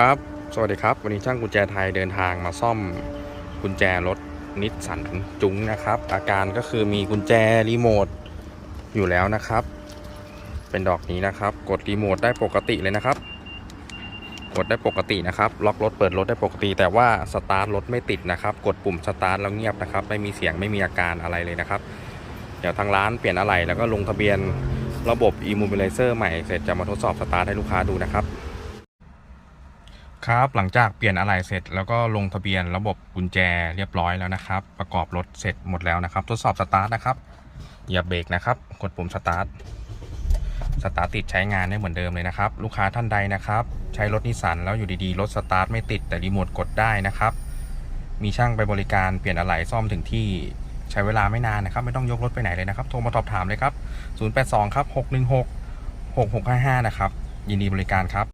ครับ สวัสดีครับ วันนี้ช่างกุญแจไทยเดินทางมาซ่อมกุญแจรถนิสสันจุงนะครับ อาการก็คือมีกุญแจรีโมทอยู่แล้วนะครับ เป็นดอกนี้นะครับ กดรีโมทได้ปกติเลยนะครับ กดได้ปกตินะครับ ล็อกรถเปิดรถได้ปกติ แต่ว่าสตาร์ทรถไม่ติดนะครับ กดปุ่มสตาร์ทแล้วเงียบนะครับ ไม่มีเสียงไม่มีอาการอะไรเลยนะครับ เดี๋ยวทางร้านเปลี่ยนอะไหล่แล้วก็ลงทะเบียนระบบ Immobilizer ใหม่เสร็จจะมาทดสอบสตาร์ทให้ลูกค้าดูนะครับ ครับหลังจากเปลี่ยนอะไหล่เสร็จแล้วก็ลงทะเบียนระบบกุญแจเรียบร้อยแล้วนะครับ ประกอบรถเสร็จหมดแล้วนะครับ ทดสอบสตาร์ทนะครับอย่าเบรกนะครับ กดปุ่มสตาร์ทสตาร์ทติดใช้งานได้เหมือนเดิมเลยนะครับ ลูกค้าท่านใดนะครับ ใช้รถนิสสันแล้วอยู่ดีๆ รถสตาร์ทไม่ติดแต่รีโมทกดได้นะครับ มีช่างไปบริการเปลี่ยนอะไหล่ซ่อมถึงที่ใช้เวลาไม่นานนะครับ ไม่ต้องยกรถไปไหนเลยนะครับโทรมาสอบถามเลยครับ 082 ครับ 616 6655 นะครับ ยินดีบริการครับ